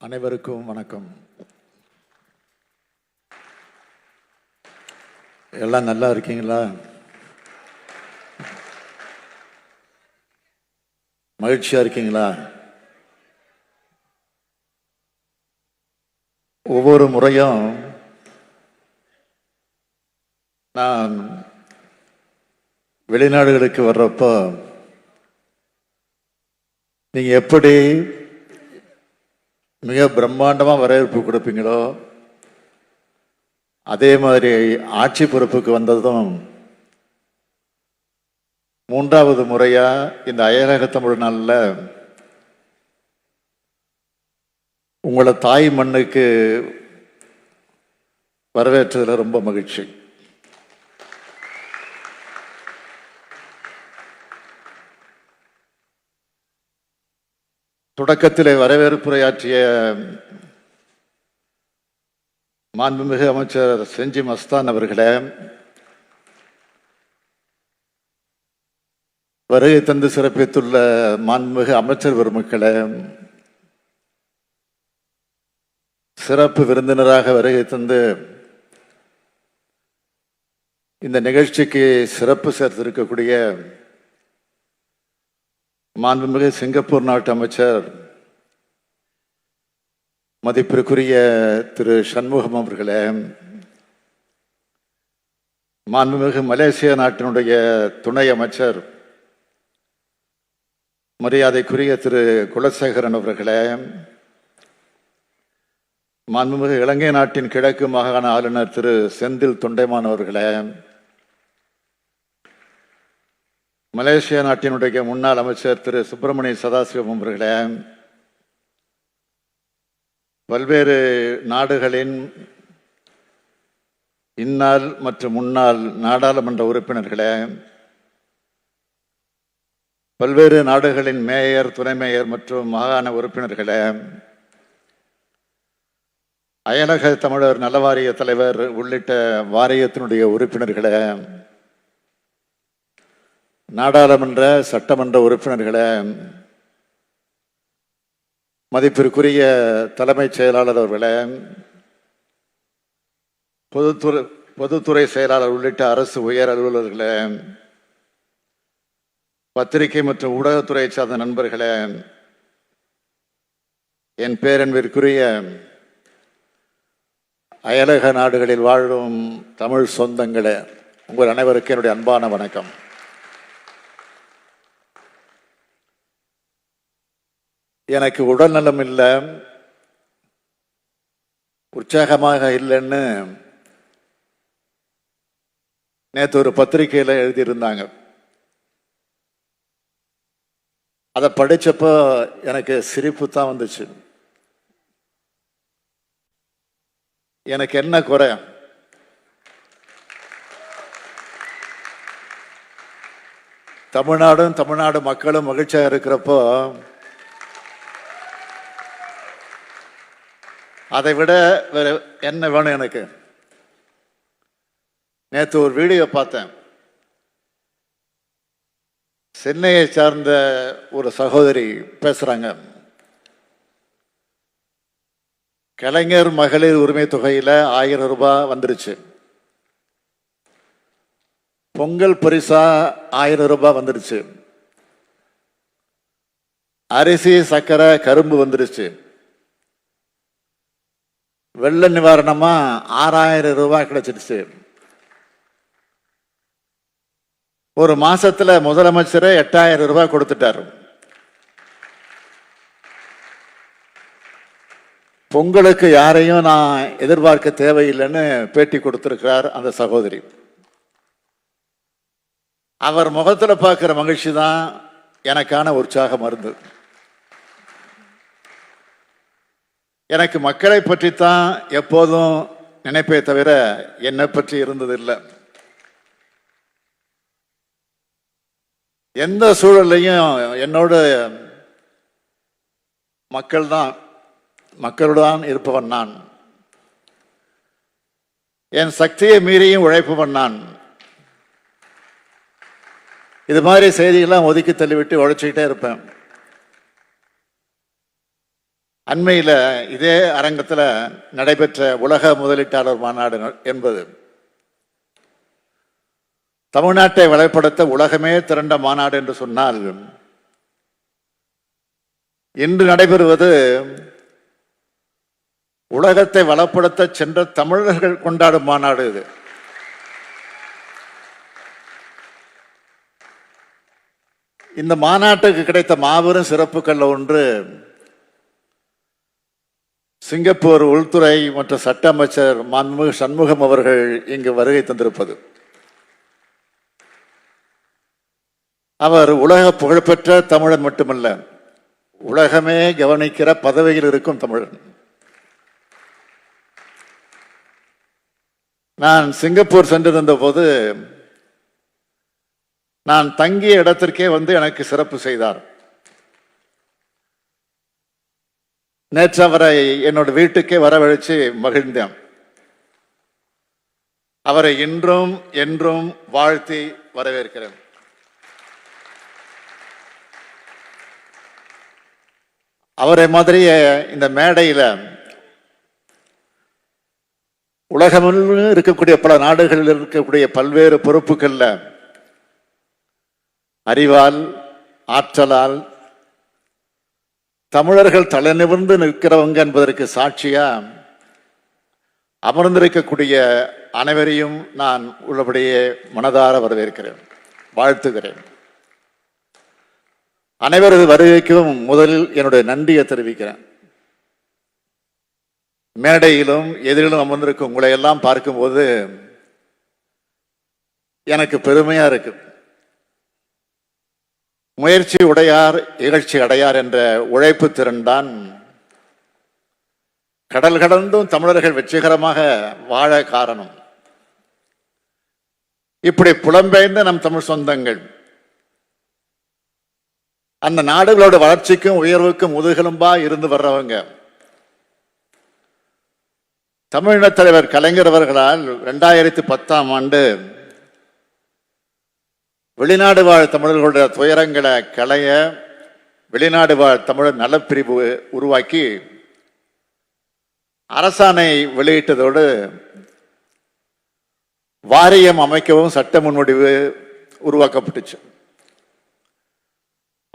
அனைவருக்கும் வணக்கம். எல்லாம் நல்லா இருக்கீங்களா? மகிழ்ச்சியா இருக்கீங்களா? ஒவ்வொரு முறையும் நான் வெளிநாடுகளுக்கு வர்றப்போ நீங்க எப்படி மிக பிரம்மாண்டமாக வரவேற்பு கொடுப்பீங்களோ? அதே மாதிரி ஆட்சி பொறுப்புக்கு வந்ததும் மூன்றாவது முறையாக இந்த அயலக தமிழ் நாளில் உங்களை தாய் மண்ணுக்கு வரவேற்றதில் ரொம்ப மகிழ்ச்சி. தொடக்கத்திலே வரவேற்புரையாற்றிய மாண்புமிகு அமைச்சர் செஞ்சி மஸ்தான் அவர்களே வருகை தந்து சிறப்பித்துள்ள மாண்புமிகு அமைச்சர் பெருமக்களே சிறப்பு விருந்தினராக வருகை தந்து இந்த நிகழ்ச்சிக்கு சிறப்பு சேர்த்திருக்கக்கூடிய மாண்புமிகு சிங்கப்பூர் நாட்டு அமைச்சர் மதிப்பிற்குரிய திரு சண்முகம் அவர்களே மாண்புமிகு மலேசிய நாட்டினுடைய துணை அமைச்சர் மரியாதைக்குரிய திரு குலசேகரன் அவர்களே மாண்புமிகு இலங்கை நாட்டின் கிழக்கு மாகாண ஆளுநர் திரு செந்தில் தொண்டைமான் அவர்களே மலேசிய நாட்டினுடைய முன்னாள் அமைச்சர் திரு சுப்பிரமணிய சதாசிவம் அவர்களே பல்வேறு நாடுகளின் இந்நாள் மற்றும் முன்னாள் நாடாளுமன்ற உறுப்பினர்களே பல்வேறு நாடுகளின் மேயர் துணை மேயர் மற்றும் மாகாண உறுப்பினர்களே அயலக தமிழர் நலவாரிய தலைவர் உள்ளிட்ட வாரியத்தினுடைய உறுப்பினர்களே நாடாளுமன்ற சட்டமன்ற உறுப்பினர்களை மதிப்பிற்குரிய தலைமைச் செயலாளர் அவர்களை பொதுத்துறை பொதுத்துறை செயலாளர் உள்ளிட்ட அரசு உயர் அலுவலர்களை பத்திரிகை மற்றும் ஊடகத்துறை சார்ந்த நண்பர்களே என் பேரன்பிற்குரிய அயலக நாடுகளில் வாழும் தமிழ் சொந்தங்களே உங்கள் அனைவருக்கும் என்னுடைய அன்பான வணக்கம். எனக்கு உடல்நலம் இல்லை உற்சாகமாக இல்லைன்னு நேற்று ஒரு பத்திரிகையில் எழுதியிருந்தாங்க. அதை படிச்சப்போ எனக்கு சிரிப்பு தான் வந்துச்சு. எனக்கு என்ன குறை? தமிழ்நாடும் தமிழ்நாடு மக்களும் மகிழ்ச்சியாக இருக்கிறப்போ அதை விட வேற என்ன வேணும் எனக்கு? நேற்று ஒரு வீடியோ பார்த்தேன். சென்னையை சார்ந்த ஒரு சகோதரி பேசுறாங்க. கலைஞர் மகளிர் உரிமை தொகையில் ஆயிரம் ரூபாய் வந்துருச்சு. பொங்கல் பரிசா ஆயிரம் ரூபாய் வந்துருச்சு. அரிசி சக்கரை கரும்பு வந்துருச்சு. வெள்ள நிவாரணமா ஆறாயிரம் ரூபாய் கிடைச்சிருச்சு. ஒரு மாசத்துல முதலமைச்சரே எட்டாயிரம் ரூபாய் கொடுத்துட்டாரு. பொங்கலுக்கு யாரையும் நான் எதிர்பார்க்க தேவையில்லைன்னு பேட்டி கொடுத்திருக்கிறார் அந்த சகோதரி. அவர் முகத்துல பார்க்குற மகிழ்ச்சி தான் எனக்கான உற்சாக மருந்து. எனக்கு மக்களை பற்றித்தான் எப்போதும் நினைப்பே தவிர என்னை பற்றி இருந்ததில்லை. எந்த சூழல்லையும் என்னோட மக்கள் தான் மக்களுடன் இருப்பவன் நான். என் சக்தியை மீறியும் உழைப்பவன் நான். இது மாதிரி செய்திகள்லாம் ஒதுக்கி தள்ளிவிட்டு உழைச்சிக்கிட்டே இருப்பேன். அண்மையில் இதே அரங்கத்தில் நடைபெற்ற உலக முதலீட்டாளர் மாநாடு என்பது தமிழ்நாட்டை வளப்படுத்த உலகமே திரண்ட மாநாடு என்று சொன்னால் இன்று நடைபெறுவது உலகத்தை வளப்படுத்த சென்ற தமிழர்கள் கொண்டாடும் மாநாடு இது. இந்த மாநாட்டுக்கு கிடைத்த மாபெரும் சிறப்புகள் ஒன்று சிங்கப்பூர் உள்துறை மற்றும் சட்ட அமைச்சர் மன்முக சண்முகம் அவர்கள் இங்கு வருகை தந்திருப்பது. அவர் உலக புகழ்பெற்ற தமிழன் மட்டுமல்ல உலகமே கவனிக்கிற பதவியில் இருக்கும் தமிழன். நான் சிங்கப்பூர் சென்றிருந்த போது நான் தங்கிய இடத்திற்கே வந்து எனக்கு சிறப்பு செய்தார். நேற்று அவரை என்னோட வீட்டுக்கே வரவழைச்சு மகிழ்ந்தேன். அவரை இன்றும் என்றும் வாழ்த்தி வரவேற்கிறேன். அவரை மாதிரியே இந்த மேடையில உலகமெல்லாம் இருக்கக்கூடிய பல நாடுகளில் இருக்கக்கூடிய பல்வேறு பொறுப்புகள்ல அறிவால் ஆற்றலால் தமிழர்கள் தலை நிமிர்ந்து நிற்கிறவங்க என்பதற்கு சாட்சியா அமர்ந்திருக்கக்கூடிய அனைவரையும் நான் உள்ளபடியே மனதார வரவேற்கிறேன். வாழ்த்துகிறேன். அனைவரது வருகைக்கும் முதலில் என்னுடைய நன்றியை தெரிவிக்கிறேன். மேடையிலும் எதிரிலும் அமர்ந்திருக்கும் உங்களை எல்லாம் பார்க்கும்போது எனக்கு பெருமையா இருக்கு. முயற்சி உடையார் இகழ்ச்சி அடையார் என்ற உழைப்பு திறன்தான் கடல் கடந்தும் தமிழர்கள் வெற்றிகரமாக வாழ காரணம். இப்படி புலம்பெயர்ந்த நம் தமிழ் சொந்தங்கள் அந்த நாடுகளோட வளர்ச்சிக்கும் உயர்வுக்கும் முதுகெலும்பா இருந்து வர்றவங்க தமிழின தலைவர் கலைஞர் அவர்களால் இரண்டாயிரத்தி பத்தாம் ஆண்டு வெளிநாடு வாழ் தமிழர்களுடைய துயரங்களை களைய வெளிநாடு வாழ் தமிழர் நலப்பிரிவு உருவாக்கி அரசாணை வெளியிட்டதோடு வாரியம் அமைக்கவும் சட்ட முன்வடிவு உருவாக்கப்பட்டுச்சு.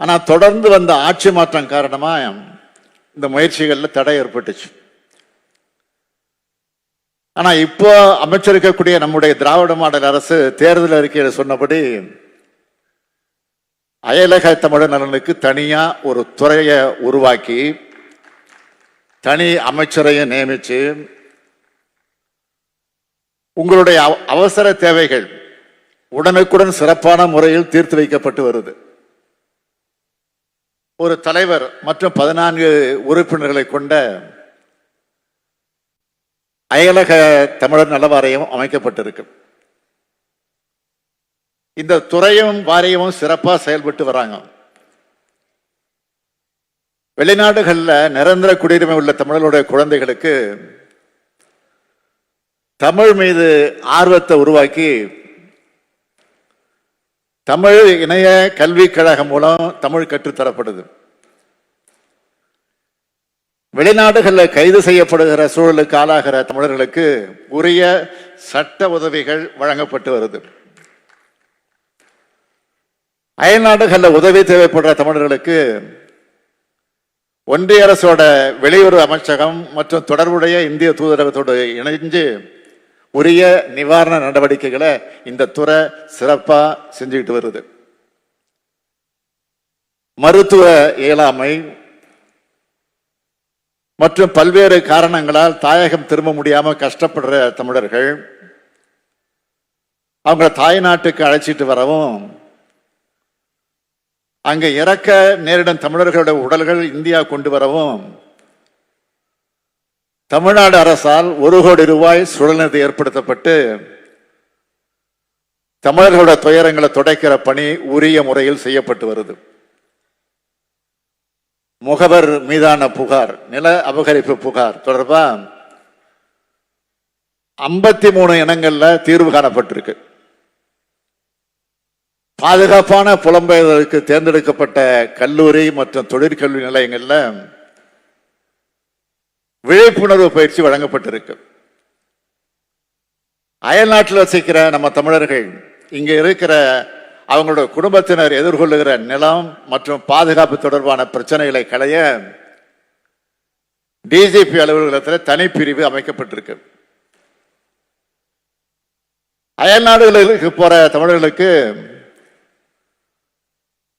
ஆனால் தொடர்ந்து வந்த ஆட்சி மாற்றம் காரணமாக இந்த முயற்சிகளில் தடை ஏற்பட்டுச்சு. ஆனால் இப்போ அமைச்சிருக்கக்கூடிய நம்முடைய திராவிட மாடல் அரசு தேர்தல் அறிக்கையில் சொன்னபடி அயலக தமிழர் நலனுக்கு தனியாக ஒரு துறையை உருவாக்கி தனி அமைச்சரையை நியமித்து உங்களுடைய அவ- அவசர தேவைகள் உடனுக்குடன் சிறப்பான முறையில் தீர்த்து வைக்கப்பட்டு வருது. ஒரு தலைவர் மற்றும் பதினான்கு உறுப்பினர்களை கொண்ட அயலக தமிழர் நல வாரியம் அமைக்கப்பட்டிருக்கு. இந்த துறையும் வாரியமும் சிறப்பாக செயல்பட்டு வராங்க. வெளிநாடுகளில் நிரந்தர குடியுரிமை உள்ள தமிழர்களுடைய குழந்தைகளுக்கு தமிழ் மீது ஆர்வத்தை உருவாக்கி தமிழ் இணைய கல்விக் கழகம் மூலம் தமிழ் கற்றுத்தரப்படுது. வெளிநாடுகளில் கைது செய்யப்படுகிற சூழலுக்கு ஆளாகிற தமிழர்களுக்கு உரிய சட்ட உதவிகள் வழங்கப்பட்டு வருது. அயல்நாடுகளில் உதவி தேவைப்படுற தமிழர்களுக்கு ஒன்றிய அரசோட வெளியுறவு அமைச்சகம் மற்றும் தொடர்புடைய இந்திய தூதரகத்தோடு இணைஞ்சு உரிய நிவாரண நடவடிக்கைகளை இந்த துறை சிறப்பா செஞ்சுக்கிட்டு வருது. மருத்துவ இயலாமை மற்றும் பல்வேறு காரணங்களால் தாயகம் திரும்ப முடியாம கஷ்டப்படுற தமிழர்கள் அவங்க தாய் நாட்டுக்கு அழைச்சிட்டு வரவும் அங்கே இறக்க நேரிடும் தமிழர்களுடைய உடல்கள் இந்தியா கொண்டு வரவும் தமிழ்நாடு அரசால் ஒரு கோடி ரூபாய் சுழல்நிதி ஏற்படுத்தப்பட்டு தமிழர்களுடைய துயரங்களை துடைக்கிற பணி உரிய முறையில் செய்யப்பட்டு வருது. முகவர் மீதான புகார் நில அபகரிப்பு புகார் தொடர்பா ஐம்பத்தி மூணு இனங்கள்ல தீர்வு காணப்பட்டிருக்கு. பாதுகாப்பான புலம்பெயர்தலுக்கு தேர்ந்தெடுக்கப்பட்ட கல்லூரி மற்றும் தொழிற்கல்வி நிலையங்களில் விழிப்புணர்வு பயிற்சி வழங்கப்பட்டிருக்கு. அயல்நாட்டில் வசிக்கிற நம்ம தமிழர்கள் இங்க இருக்கிற அவங்களோட குடும்பத்தினர் எதிர்கொள்ளுகிற நிலம் மற்றும் பாதுகாப்பு தொடர்பான பிரச்சனைகளை களைய டிஜிபி அலுவலகத்தில் தனிப்பிரிவு அமைக்கப்பட்டிருக்கு. அயல்நாடுகளுக்கு போகிற போற தமிழர்களுக்கு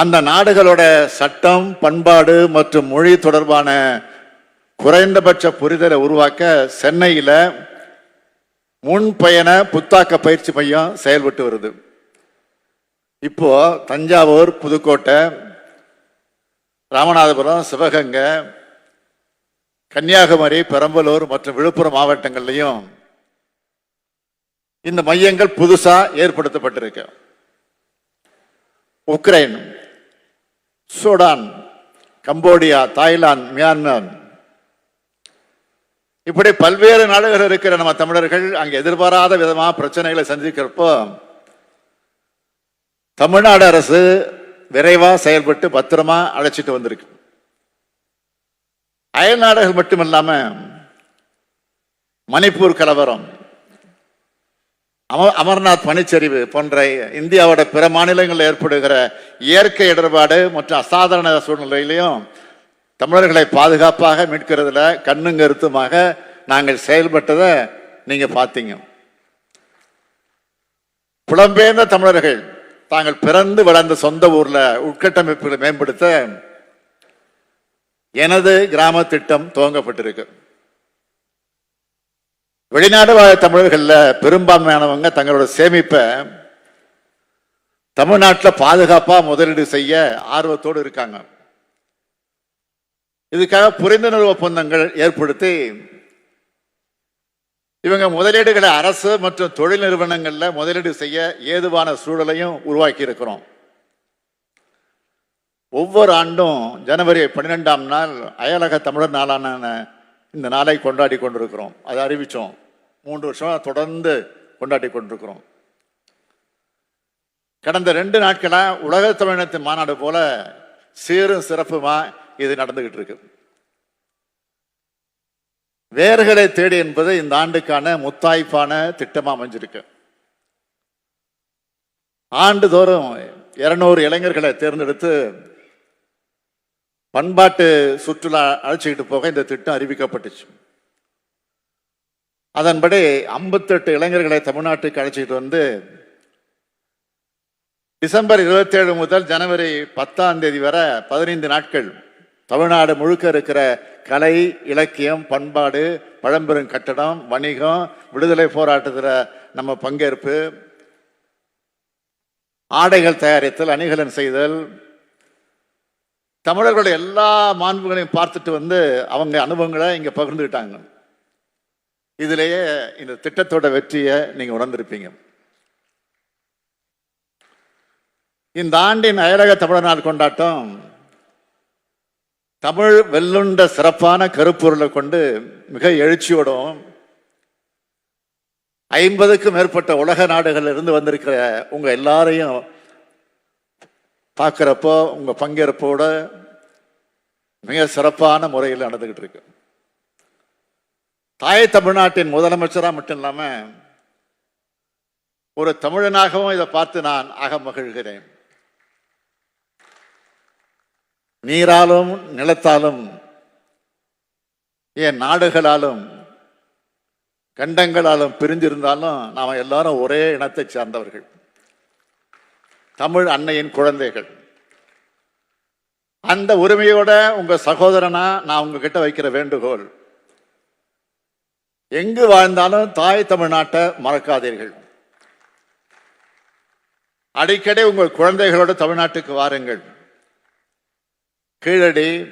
அந்த நாடுகளோட சட்டம் பண்பாடு மற்றும் மொழி தொடர்பான குறைந்தபட்ச புரிதலை உருவாக்க சென்னையில் முன்பயண புத்தாக்க பயிற்சி மையம் செயல்பட்டு வருது. இப்போ தஞ்சாவூர் புதுக்கோட்டை ராமநாதபுரம் சிவகங்கை கன்னியாகுமரி பெரம்பலூர் மற்றும் விழுப்புரம் மாவட்டங்கள்லையும் இந்த மையங்கள் புதுசாக ஏற்படுத்தப்பட்டிருக்கு. Ukraine Sudan Cambodia Thailand Myanmar. இப்படி பல்வேறு நாடுகள் இருக்கிற நம்ம தமிழர்கள் அங்கே எதிர்பாராத விதமா பிரச்சனைகளை சந்திக்கிறப்போ தமிழ்நாடு அரசு விரைவா செயல்பட்டு பத்திரமா அழைச்சிட்டு வந்திருக்கு. அயல் நாடுகள் மட்டுமில்லாம மணிப்பூர் கலவரம் அம- அமர்நாத் பனிச்சரிவு போன்ற இந்தியாவோட பிற மாநிலங்களில் ஏற்படுகிற இயற்கை இடர்பாடு மற்றும் அசாதாரண சூழ்நிலையிலையும் தமிழர்களை பாதுகாப்பாக மீட்கிறதுல கண்ணும் கருத்துமாக நாங்கள் செயல்பட்டதை நீங்க பார்த்தீங்க. புலம்பெயர்ந்த தமிழர்கள் தாங்கள் பிறந்து வளர்ந்த சொந்த ஊர்ல உட்கட்டமைப்புகளை மேம்படுத்த எனது கிராம திட்டம் துவங்கப்பட்டிருக்கு. வெளிநாடு வாழ் தமிழர்களில் பெரும்பான்மையானவங்க தங்களோட சேமிப்பை தமிழ்நாட்டில் பாதுகாப்பாக முதலீடு செய்ய ஆர்வத்தோடு இருக்காங்க. இதுக்காக புரிந்துணர்வு ஒப்பந்தங்கள் ஏற்படுத்தி இவங்க முதலீடுகளை அரசு மற்றும் தொழில் நிறுவனங்களில் முதலீடு செய்ய ஏதுவான சூழலையும் உருவாக்கி இருக்கிறோம். ஒவ்வொரு ஆண்டும் ஜனவரி பன்னிரெண்டாம் நாள் அயலக தமிழர் நாளான இந்த நாளை கொண்டாடி கொண்டிருக்கிறோம். அதை அறிவித்தோம் மூன்று வருஷம் தொடர்ந்து கொண்டாடி கொண்டிருக்கிறோம். கடந்த ரெண்டு நாட்களா உலக தமிழினத்தின் மாநாடு போல சீரும் சிறப்புமா இது நடந்துகிட்டு இருக்கு. வேர்களை தேடி என்பது இந்த ஆண்டுக்கான முத்தாய்ப்பான திட்டமாக அமைஞ்சிருக்கு. ஆண்டுதோறும் இருநூறு இளைஞர்களை தேர்ந்தெடுத்து பண்பாட்டு சுற்றுலா அழைச்சிக்கிட்டு போக இந்த திட்டம் அறிவிக்கப்பட்டுச்சு. அதன்படி ஐம்பத்தெட்டு இளைஞர்களை தமிழ்நாட்டுக்கு அழைச்சிக்கிட்டு வந்து டிசம்பர் 27 முதல் ஜனவரி பத்தாம் தேதி வரை பதினைந்து நாட்கள் தமிழ்நாடு முழுக்க இருக்கிற கலை இலக்கியம் பண்பாடு பழம்பெரும் கட்டடம் வணிகம் விடுதலை போராட்டத்தில் நம்ம பங்கேற்பு ஆடைகள் தயாரித்தல் அணிகலன் செய்தல் தமிழர்களுடைய எல்லா மாண்புகளையும் பார்த்துட்டு வந்து அவங்க அனுபவங்களை இங்கே பகிர்ந்துக்கிட்டாங்க. இதிலேயே இந்த திட்டத்தோட வெற்றியை நீங்கள் உணர்ந்திருப்பீங்க. இந்த ஆண்டின் அயலக தமிழர் நாள் கொண்டாட்டம் தமிழ் வெல்லுண்ட சிறப்பான கருப்பொருளை கொண்டு மிக எழுச்சியோடும் ஐம்பதுக்கும் மேற்பட்ட உலக நாடுகளில் இருந்து வந்திருக்கிற உங்கள் எல்லாரையும் பார்க்குறப்போ உங்கள் பங்கேற்போட மிக சிறப்பான முறையில் நடந்துக்கிட்டு இருக்கு. தாய் தமிழ்நாட்டின் முதலமைச்சராக மட்டும் இல்லாமல் ஒரு தமிழனாகவும் இதை பார்த்து நான் அக மகிழ்கிறேன். நீராலும் நிலத்தாலும் ஏன் நாடுகளாலும் கண்டங்களாலும் பிரிஞ்சிருந்தாலும் நாம் எல்லாரும் ஒரே இனத்தை சார்ந்தவர்கள். தமிழ் அன்னையின் குழந்தைகள். அந்த உரிமையோட உங்க சகோதரனா நான் உங்ககிட்ட வைக்கிற வேண்டுகோள். எங்கு வாழ்ந்தாலும் தாய் தமிழ்நாட்டை மறக்காதீர்கள். அடிக்கடி உங்கள் குழந்தைகளோட தமிழ்நாட்டுக்கு வாருங்கள். கீழடி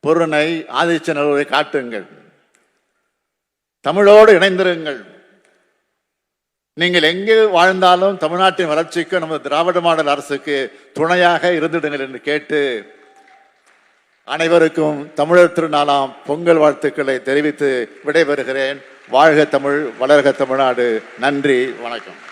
பொருணை ஆதிச்சநல்லூரை காட்டுங்கள். தமிழோடு இணைந்திருங்கள். நீங்கள் எங்கு வாழ்ந்தாலும் தமிழ்நாட்டின் வளர்ச்சிக்கு நமது திராவிட மாடல் அரசுக்கு துணையாக இருந்துடுங்கள் என்று கேட்டு அனைவருக்கும் தமிழர் திருநாளாம் பொங்கல் வாழ்த்துக்களை தெரிவித்து விடைபெறுகிறேன். வாழ்க தமிழ் வளர்க தமிழ்நாடு. நன்றி வணக்கம்.